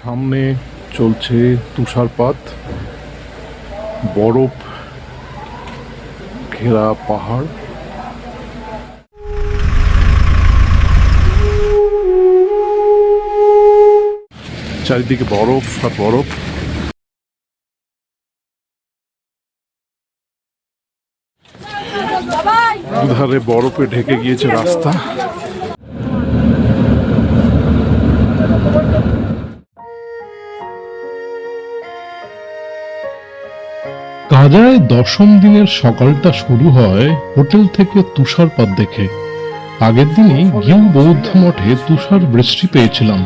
সামনে চলছে তুষারপাত বরফ ঘেরা পাহাড়। চারিদিকে বরফ আর বরফ। দুধারে বরফে ঢেকে গিয়েছে রাস্তা। কাজায় দশম দিনের সকালটা শুরু হয় হোটেল থেকে তুষারপাত দেখে। আগের দিনই গিউ বৌদ্ধ মঠে তুষার বৃষ্টি পেয়েছিলাম।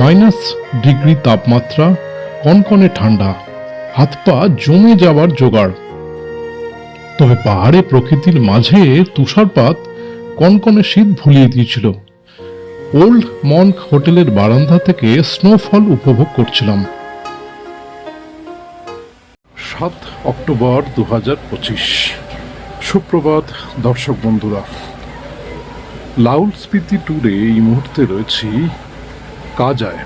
মাইনাস ডিগ্রি তাপমাত্রা, কনকনে ঠান্ডা, হাত পা জমে যাবার জোগাড়। তবে পাহাড়ে প্রকৃতির মাঝে তুষারপাত কনকনে শীত ভুলিয়ে দিয়েছিল। ওল্ড মনক হোটেলের বারান্দা থেকে স্নোফল উপভোগ করছিলাম। সাত অক্টোবর দু পঁচিশ। সুপ্রভাত, দর্শক বন্ধুরা। লাউল স্পিতি ট্যুরে এই মুহূর্তে রয়েছি কাজায়।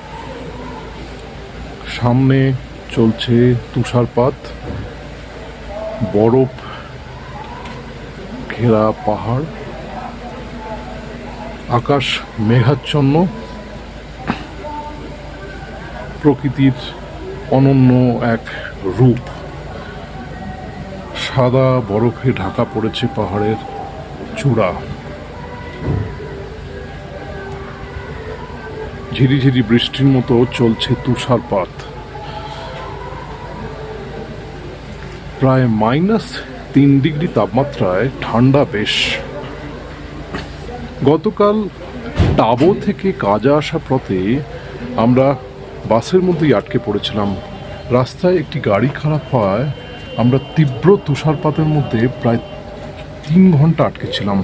সামনে চলছে তুষারপাত, বরফ ঘেরা পাহাড়, আকাশ মেঘাচ্ছন্ন, প্রকৃতির অনন্য এক রূপ। সাদা বরফে ঢাকা পড়েছে পাহাড়ের চূড়া। ঝিরিঝিরি বৃষ্টির মতো চলছে তুষারপাত। প্রায় মাইনাস তিন ডিগ্রি তাপমাত্রায় ঠান্ডা বেশ। গতকাল টাবো থেকে কাজা আসা পথে আমরা বাসের মধ্যেই আটকে পড়েছিলাম। রাস্তায় একটি গাড়ি খারাপ হওয়ায় আমরা তীব্র তুষারপাতের মধ্যে প্রায় তিন ঘণ্টা আটকে ছিলাম।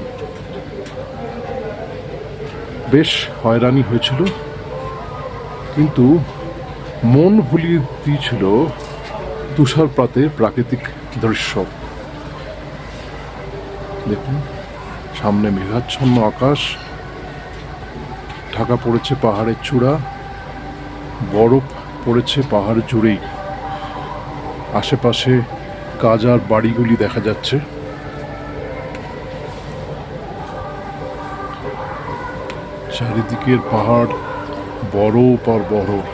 বেশ হয়রানি হয়েছিল, কিন্তু মন ভুলিয়ে দিয়েছিল তুষারপাতের প্রাকৃতিক দৃশ্য। দেখুন, সামনে মেঘাচ্ছন্ন আকাশ, ঢাকা পড়েছে পাহাড়ের চূড়া, বরফ পড়েছে পাহাড় জুড়েই। আশেপাশে কাজার বাড়িগুলি দেখা যাচ্ছে। চারিদিকের পাহাড় বরফ আর বরফ।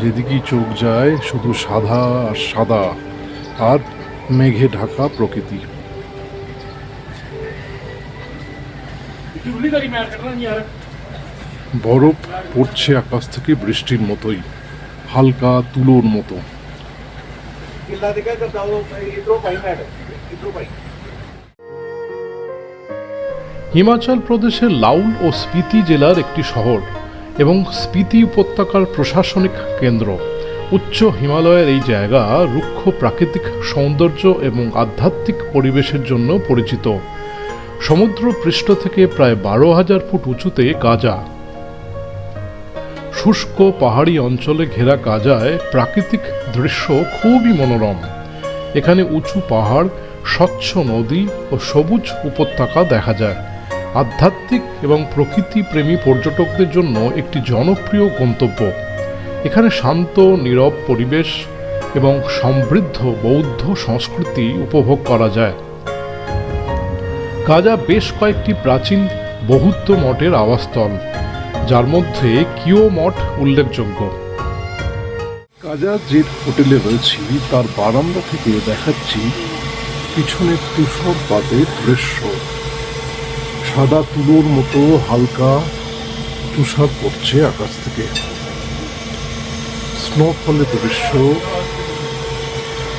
যেদিকেই চোখ যায়, শুধু সাদা আর সাদা, আর মেঘে ঢাকা প্রকৃতি বরফ পড়ছে আকাশ থেকে বৃষ্টির মতোই, হালকা তুলোর মতো। হিমাচল প্রদেশের লাউল ও স্পিতি জেলার একটি শহর এবং স্পিতি উপত্যকার প্রশাসনিক কেন্দ্র। উচ্চ হিমালয়ের এই জায়গা রুক্ষ প্রাকৃতিক সৌন্দর্য এবং আধ্যাত্মিক পরিবেশের জন্য পরিচিত। সমুদ্র পৃষ্ঠ থেকে প্রায় বারো হাজার ফুট উঁচুতে কাজা। শুষ্ক পাহাড়ি অঞ্চলে ঘেরা কাজায় প্রাকৃতিক দৃশ্য খুবই মনোরম। এখানে উঁচু পাহাড়, স্বচ্ছ নদী ও সবুজ উপত্যকা দেখা যায়। আধ্যাত্মিক এবং প্রকৃতি প্রেমী পর্যটকদের জন্য একটি জনপ্রিয় গন্তব্য। এখানে শান্ত, নীরব পরিবেশ এবং সমৃদ্ধ বৌদ্ধ সংস্কৃতি উপভোগ করা যায়। কাজা বেশ কয়েকটি প্রাচীন বহুত্ব মঠের আবাসস্থল, যার মধ্যে কিও মঠ উল্লেখযোগ্য। কাজা যে হোটেলে রয়েছি, তার বারান্দা থেকে দেখাচ্ছি পিছনের তুষারপাতের দৃশ্য। সাদা তুলোর মতো হালকা তুষার পড়ছে আকাশ থেকে। স্নোফলের দৃশ্য।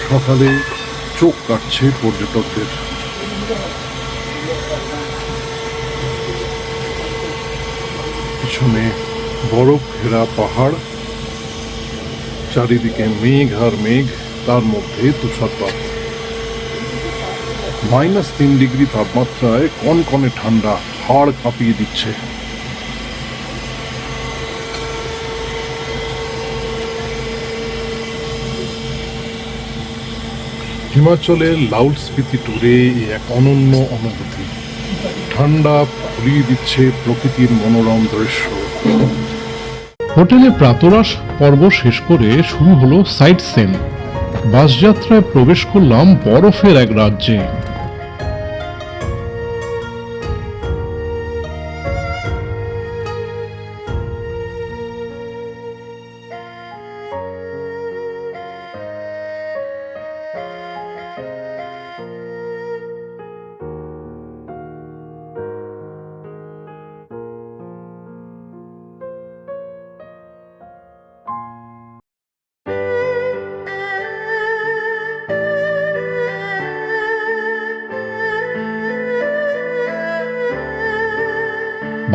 সকালে চোখ কাটছে পর্যটকদের। পিছনে বরফ ঘেরা পাহাড়, চারিদিকে মেঘ আর মেঘ, তার মধ্যে তুষারপাত। মাইনাস তিন ডিগ্রি তাপমাত্রায় কনকনে ঠান্ডা, হাড় কাঁপিয়ে দিচ্ছে। হিমাচলের লাউড স্পিতি ট্যুরে এক অনন্য অনুভূতি। ঠান্ডা ভরিয়ে দিচ্ছে প্রকৃতির মনোরম দৃশ্য। হোটেলে প্রাতরাস পর্ব শেষ করে শুরু হলো সাইট সেন বাসযাত্রায় প্রবেশ করলাম বরফের এক রাজ্যে।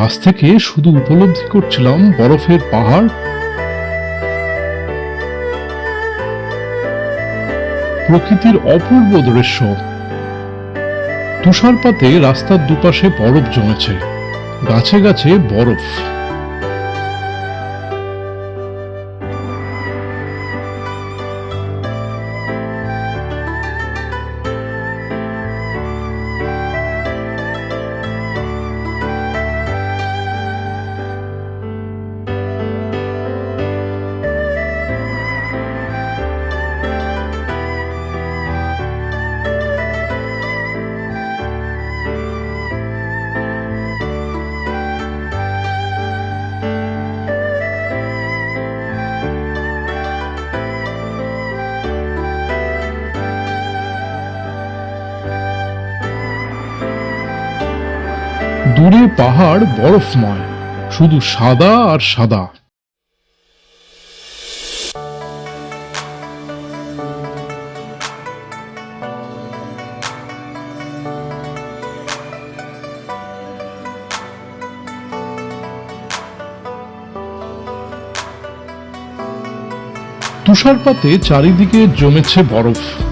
বাস থেকে শুধু উপলব্ধি করছিলাম বরফের পাহাড়। প্রকৃতির অপূর্ব দৃশ্য। তুষারপাতে রাস্তার দুপাশে বরফ জমেছে। গাছে গাছে বরফ। পাহাড় বরফময় শুধু সাদা আর সাদা। তুষারপাতে চারিদিকে জমেছে বরফ।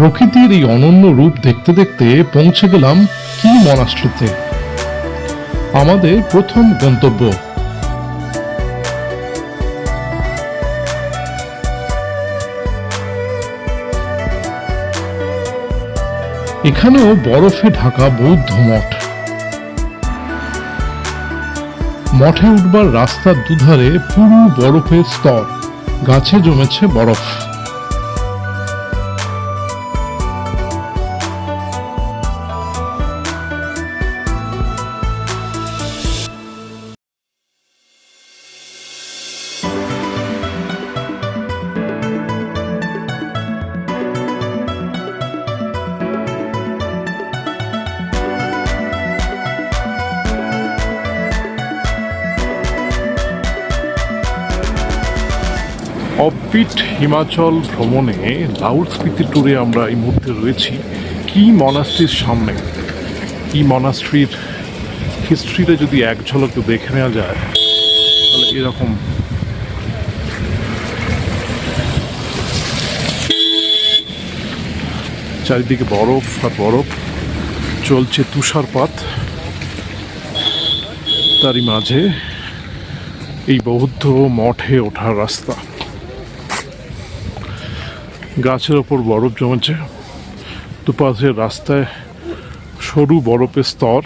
প্রকৃতির এই অনন্য রূপ দেখতে দেখতে পৌঁছে গেলাম কি মনাস্ট্রিতে আমাদের প্রথম গন্তব্য। এখানেও বরফে ঢাকা বৌদ্ধ মঠ। মঠে উঠবার রাস্তার দুধারে পুরো বরফের স্তর, গাছে জমেছে বরফ। হিমাচল ভ্রমণে লাউড স্পিতি ট্যুরে আমরা এই মুহূর্তে রয়েছি। কি মনাস্ট্রির সামনে? কি মনাস্ট্রির হিস্ট্রিটা যদি এক ঝলকে দেখে নেওয়া যায়, তাহলে এরকম। চারিদিকে বরফ আর বরফ। চলছে তুষারপাত। তারই মাঝে এই বৌদ্ধ মঠে ওঠার রাস্তা। গাছের ওপর বরফ জমেছে। দুপাশের রাস্তায় সরু বরফের স্তর।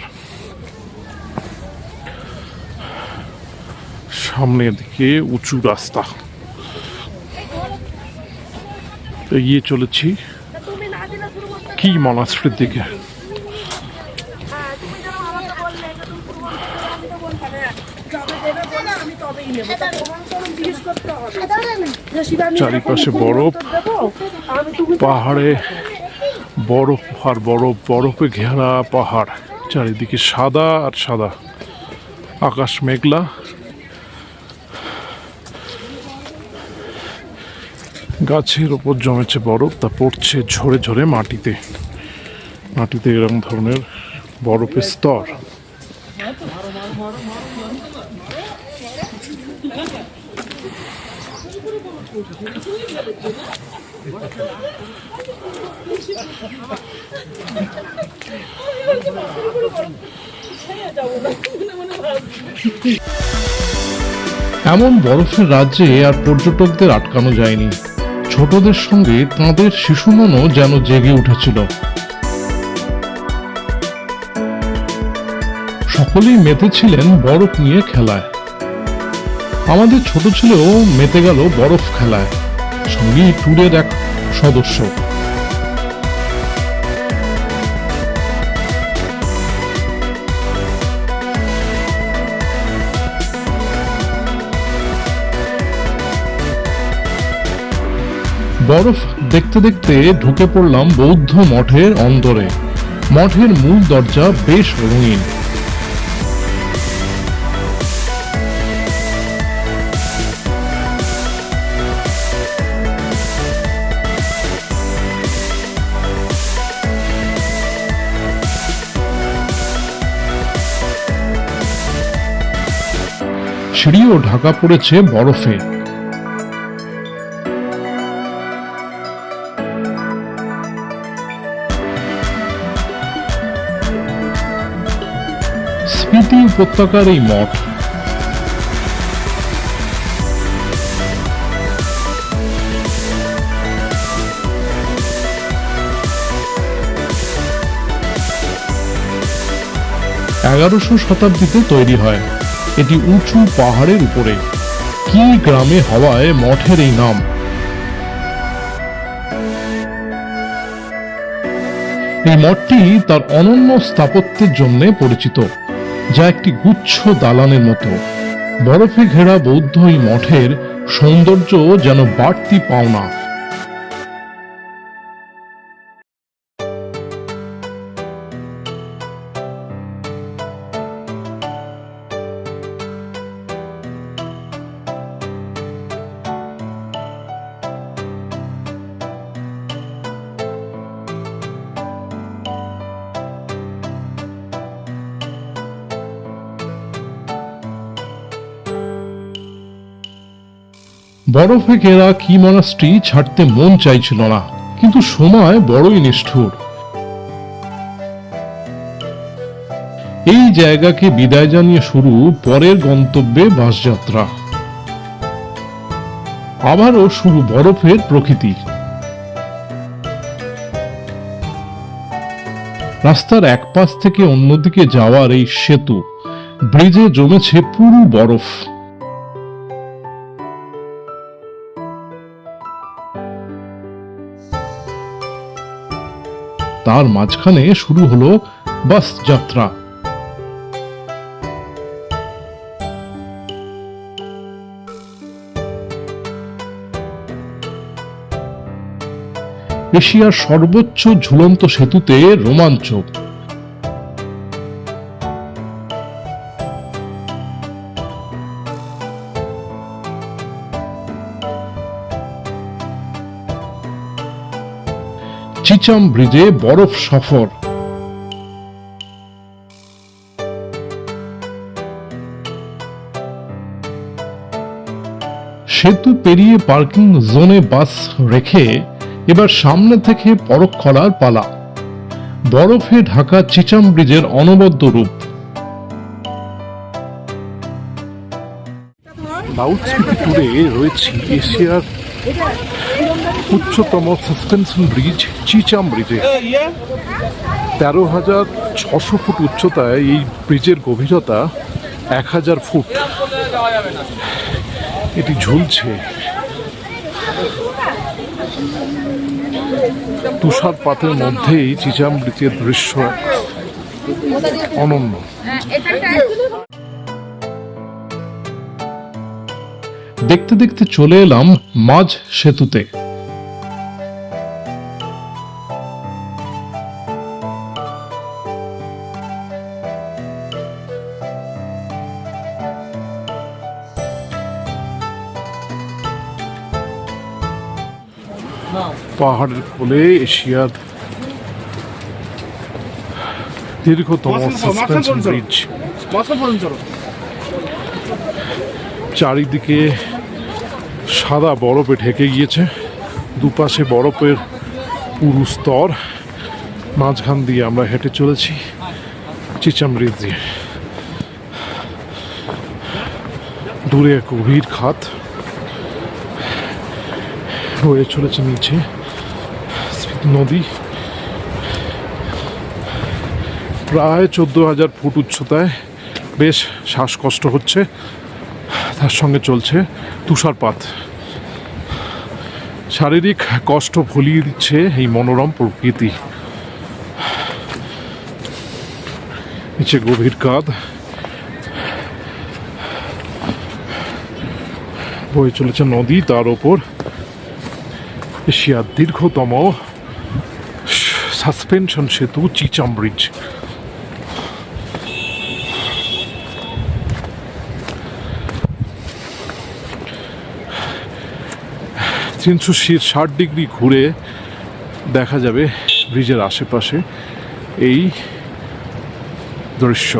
সামনের দিকে উঁচু রাস্তা। এগিয়ে চলেছি। কি মনাশ্রীর দিকে? চারিপাশে বরফ, পাহাড়ে বরফ আর বরফ বরফে ঘেরা পাহাড় চারিদিকে সাদা আর সাদা। আকাশ মেঘলা। গাছের ওপর জমেছে বরফ তা পড়ছে ঝরে ঝরে মাটিতে। মাটিতে এরকম ধরনের বরফের স্তর। এমন বরফের রাজ্যে আর পর্যটকদের আটকানো যায়নি। ছোটদের সঙ্গে তাঁদের শিশু মনও যেন জেগে উঠেছিল। সকলেই মেতেছিলেন বরফ নিয়ে খেলায়। আমাদের ছোট ছেলেও মেতে গেল বরফ খেলায়। সঙ্গী ট্যুরের এক সদস্য। বরফ দেখতে দেখতে ঢুকে পড়লাম বৌদ্ধ মঠের অন্দরে। মঠের মূল দরজা বেশ রঙিন। সিঁড়িও ঢাকা পড়েছে বরফে। উপত্যকার এই মঠ। এগারোশো শতাব্দীতে তৈরি হয়। এটি উঁচু পাহাড়ের উপরে। কি গ্রামে হওয়ায় মঠের এই নাম? এই মঠটি তার অনন্য স্থাপত্যের জন্য পরিচিত। যা একটি গুচ্ছ দালানের মতো। বরফে ঘেরা বৌদ্ধ এই মঠের সৌন্দর্য যেন বাড়তি পাওনা। বরফে ঘেরা কি মনাস্ট্রি ছাড়তে মন চাইছিল না, কিন্তু সময় বড়ই নিষ্ঠুর। এই জায়গাকে বিদায় জানিয়ে শুরু পরের গন্তব্যে বাসযাত্রা। আবারও শুরু বরফের প্রকৃতি। রাস্তার এক পাশ থেকে অন্যদিকে যাওয়ার এই সেতু, ব্রিজে জমেছে পুরো বরফ। তার মাঝখানে শুরু হলো বাস যাত্রা। এশিয়ার সর্বোচ্চ ঝুলন্ত সেতুতে রোমাঞ্চ চিচাম ব্রিজে বরফ সফর। সেতু পেরিয়ে পার্কিং জোনে বাস রেখে এবার সামনে থেকে পরখ করার পালা। বরফে ঢাকা চিচাম ব্রিজের অনবদ্য রূপ। লাউড ট্যুরে রয়েছি এশিয়ার উচ্চতম সাসপেনশন ব্রিজ চিচাম ব্রিজে তেরো হাজার ছশো ফুট উচ্চতায় এই ব্রিজের গভীরতা এক হাজার ফুট। এটি ঝুলছে। তুষারপাতের মধ্যেই চিচাম ব্রিজের দৃশ্য অনন্য। দেখতে দেখতে চলে এলাম মাঝ সেতুতে। পাহাড়ের কোলে এশিয়ার দীর্ঘতম সাসপেনশন ব্রিজ চারিদিকে সাদা বরফে ঢেকে গিয়েছে। দুপাশে বরফের পুরু স্তর। মাঝখান দিয়ে আমরা হেঁটে চলেছি চিচামৃত দিয়ে। দূরে এক গভীর খাত বয়ে চলেছে নিচে। নদী। প্রায় চোদ্দ হাজার ফুট উচ্চতায় বেশ শ্বাসকষ্ট হচ্ছে, তার সঙ্গে চলছে তুষারপাত। শারীরিক কষ্ট ভুলিয়ে দিচ্ছে এই মনোরম প্রকৃতি। নিচে গভীর কাঁধ। বয়ে চলেছে নদী, তার ওপর এশিয়ার দীর্ঘতম সাসপেনশন সেতু চিচাম ব্রিজ তিনশো ষাট ডিগ্রি ঘুরে দেখা যাবে ব্রিজের আশেপাশে। এই দৃশ্য।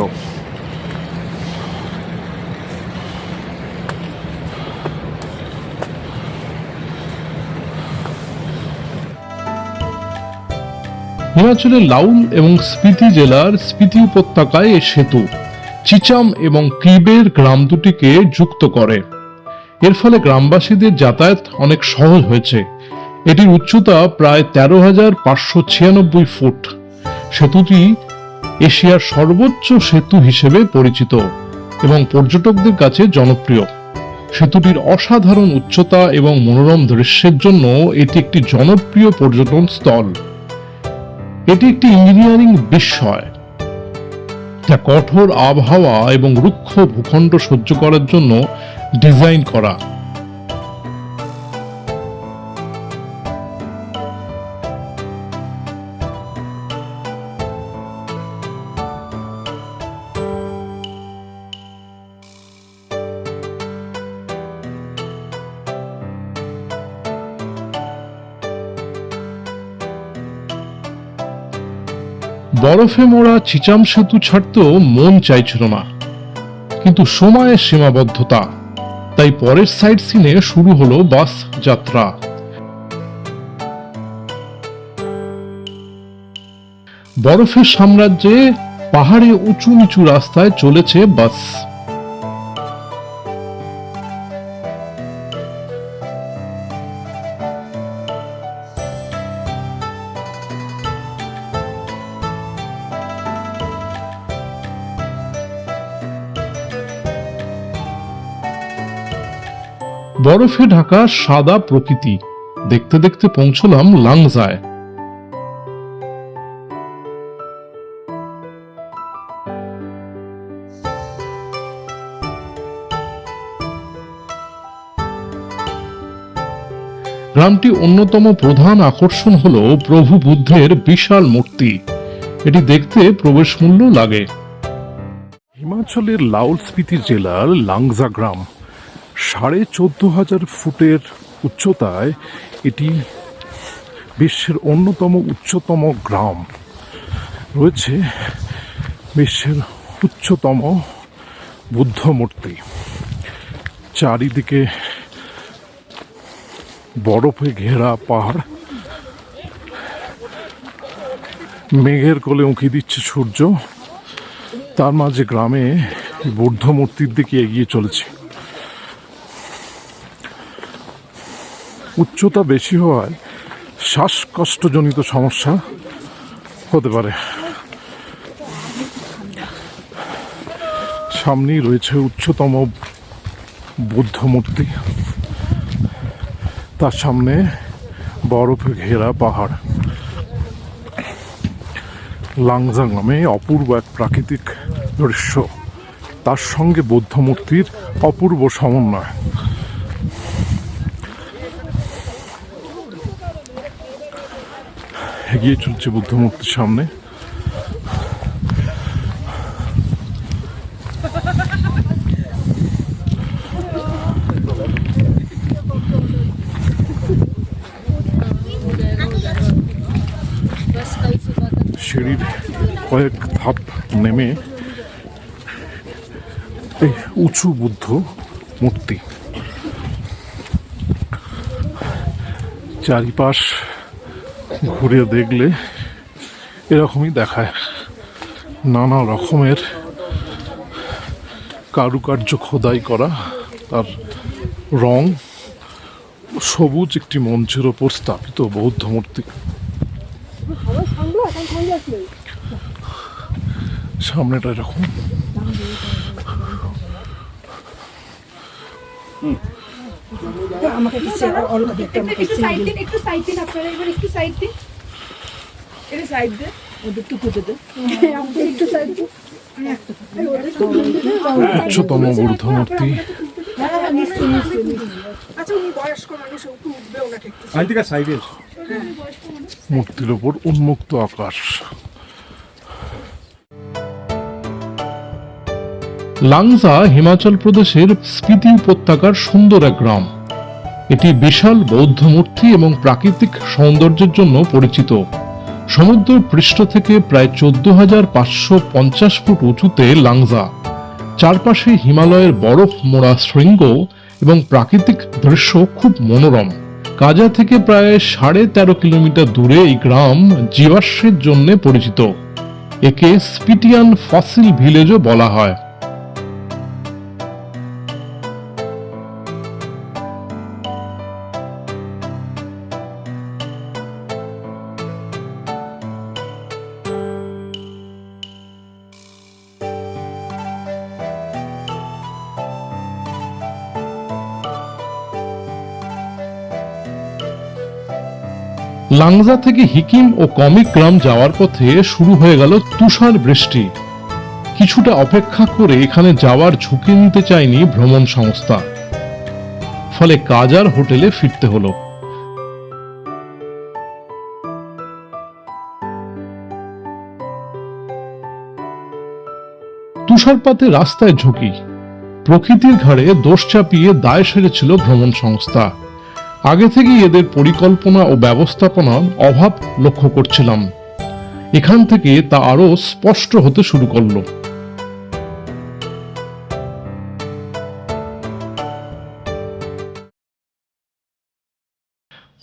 হিমাচলের লাউল এবং স্পিতি জেলার স্পিতি উপত্যকায় এই সেতু, চিচাম এবং ক্রিবের গ্রাম দুটিকে যুক্ত করে। এর ফলে গ্রামবাসীদের যাতায়াত অনেক সহজ হয়েছে। এটির উচ্চতা প্রায় তেরো হাজার পাঁচশো ছিয়ানব্বই ফুট। সেতুটি এশিয়ার সর্বোচ্চ সেতু হিসেবে পরিচিত এবং পর্যটকদের কাছে জনপ্রিয়। সেতুটির অসাধারণ উচ্চতা এবং মনোরম দৃশ্যের জন্য এটি একটি জনপ্রিয় পর্যটন স্থল। এটি একটি ইঞ্জিনিয়ারিং বিস্ময় যা কঠোর আবহাওয়া এবং রুক্ষ ভূখণ্ড সহ্য করার জন্য ডিজাইন করা। বরফে মোড়া চিচাম সেতু ছাড়তেও মন চাইছিল না। কিন্তু সময়ের সীমাবদ্ধতা। তাই পরের সাইড সিনে শুরু হলো বাস যাত্রা। বরফের সাম্রাজ্যে পাহাড়ে উঁচু নিচু রাস্তায় চলেছে বাস। বরফে ঢাকা সাদা প্রকৃতি। দেখতে দেখতে পৌঁছলাম লাংজায়। গ্রামটি অন্যতম প্রধান আকর্ষণ হল প্রভু বুদ্ধের বিশাল মূর্তি। এটি দেখতে প্রবেশ মূল্য লাগে। হিমাচলের লাউল স্পিতি জেলার লাংজা গ্রাম। সাড়ে চোদ্দ হাজার ফুটের উচ্চতায় এটি বিশ্বের অন্যতম উচ্চতম গ্রাম। রয়েছে বিশ্বের উচ্চতম বুদ্ধ মূর্তি। চারিদিকে বরফে ঘেরা পাহাড়। মেঘের কোলে উঁকি দিচ্ছে সূর্য। তার মাঝে গ্রামে বুদ্ধ মূর্তির দিকে এগিয়ে চলেছে। উচ্চতা বেশি হওয়ায় শ্বাসকষ্টজনিত সমস্যা হতে পারে। সামনেই রয়েছে উচ্চতম বুদ্ধ মূর্তি। তার সামনে বরফে ঘেরা পাহাড়। লাংজাং নামে অপূর্ব এক প্রাকৃতিক দৃশ্য। তার সঙ্গে বৌদ্ধ মূর্তির অপূর্ব সমন্বয়। এগিয়ে চলছে বুদ্ধ মূর্তির সামনে। সিঁড়ির কয়েক ধাপ নেমে এই উঁচু বুদ্ধ মূর্তি। চারিপাশ ঘুরে দেখলে এরকমই দেখায়। নানা রকমের কারুকার্য খোদাই করা, তার রং সবুজ একটি মঞ্চের ওপর স্থাপিত বৌদ্ধ মূর্তি। সামনেটা এরকম। আমাকে একটু সাইড দিন। একটু সাইড দিন আপনারা এবার একটু সাইড দিন। এটা সাইড দে ওদের টুকু দে। দে একটু সাইড দে উচ্চতম হ্যাঁ নিশ্চয়ই আচ্ছা মূর্তির ওপর উন্মুক্ত আকাশ। লাংসা হিমাচল প্রদেশের স্পিতি উপত্যকার সুন্দর এক গ্রাম। এটি বিশাল বৌদ্ধ মূর্তি এবং প্রাকৃতিক সৌন্দর্যের জন্য পরিচিত। সমুদ্র পৃষ্ঠ থেকে প্রায় চোদ্দ হাজার পাঁচশো পঞ্চাশ ফুট উঁচুতে লাংজা। চারপাশে হিমালয়ের বরফ মোড়া শৃঙ্গ এবং প্রাকৃতিক দৃশ্য খুব মনোরম। কাজা থেকে প্রায় সাড়ে তেরো কিলোমিটার দূরে এই গ্রাম জীবাশ্মের জন্য পরিচিত। একে স্পিটিয়ান ফসিল ভিলেজও বলা হয়। লাংজা থেকে হিকিম ও কমিক গ্রাম যাওয়ার পথে শুরু হয়ে গেল তুষার বৃষ্টি। কিছুটা অপেক্ষা করে এখানে যাওয়ার ঝুঁকি নিতে চায়নি ভ্রমণ সংস্থা। ফলে কাজার হোটেলে ফিরতে হলো। তুষারপাতে রাস্তায় ঝুঁকি। প্রকৃতির ঘাড়ে দোষ চাপিয়ে দায় সেরেছিল ভ্রমণ সংস্থা। আগে থেকেই এদের পরিকল্পনা ও ব্যবস্থাপনার অভাব লক্ষ্য করছিলাম। এখান থেকে তা আরও স্পষ্ট হতে শুরু করল।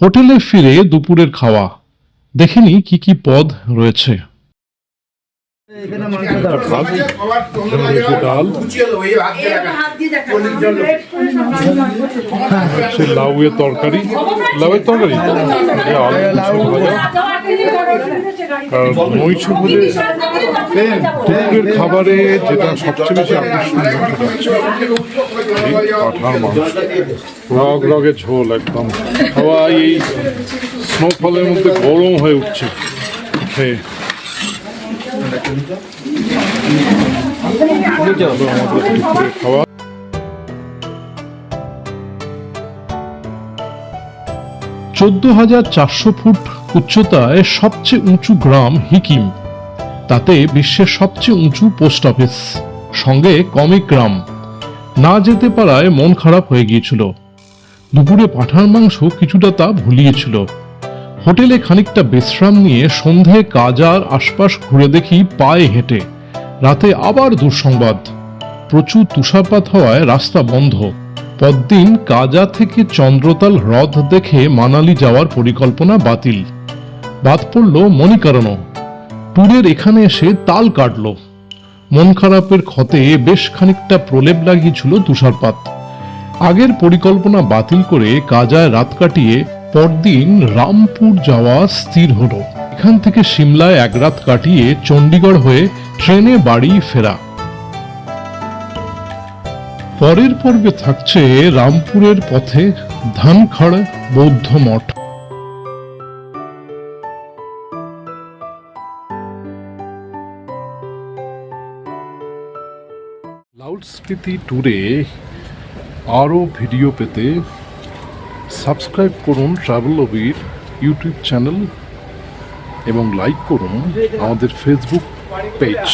হোটেলে ফিরে দুপুরের খাওয়া। দেখেনি কি কি পদ রয়েছে ডাল হাত দিয়ে দেখা সে লাউয়ের তরকারি? লাউয়ের তরকারি? এ আলু কুচো ভাজা? আর মহিষ ভোজে? দুপুরের খাবারে যেটা সবচেয়ে বেশি আকর্ষণীয় মাছ রগ রগে ঝোল একদম। খাওয়া এই স্নোফলের মধ্যে গরম হয়ে উঠছে। খেয়ে দুপুরের চোদ্দ হাজার চারশো ফুট উচ্চতায় সবচেয়ে উঁচু গ্রাম হিকিম। তাতে বিশ্বের সবচেয়ে উঁচু পোস্ট অফিস। সঙ্গে কমিক গ্রাম। না যেতে পারায় মন খারাপ হয়ে গিয়েছিল। দুপুরে পাঠার মাংস কিছুটা তা ভুলিয়েছিল। হোটেলে খানিকটা বিশ্রাম নিয়ে সন্ধে কাজার আশপাশ ঘুরে দেখি পায়ে হেঁটে। রাতে আবার দুঃসংবাদ। প্রচুর তুষারপাত হওয়ায় রাস্তা বন্ধ। পরদিন কাজা থেকে চন্দ্রতাল হ্রদ দেখে মানালি যাওয়ার পরিকল্পনা বাতিল। বাদ পড়ল মণিকারণও। ট্যুরের এখানে এসে তাল কাটল। মন খারাপের ক্ষতে বেশ খানিকটা প্রলেপ লাগিয়েছিল তুষারপাত। আগের পরিকল্পনা বাতিল করে কাজায় রাত কাটিয়ে পরদিন রামপুর যাওয়া স্থির হলো। এখান থেকে সিমলায় এক রাত কাটিয়ে চণ্ডীগড় হয়ে ট্রেনে বাড়ি ফেরা। পরের পর্বে থাকছে রামপুরের পথে ধানখাড় বৌদ্ধ মঠ। লাউড স্মৃতি ট্যুরে আরও ভিডিও পেতে সাবস্ক্রাইব করুন ট্রাভেল লবির ইউটিউব চ্যানেল এবং লাইক করুন আমাদের ফেসবুক পেজ।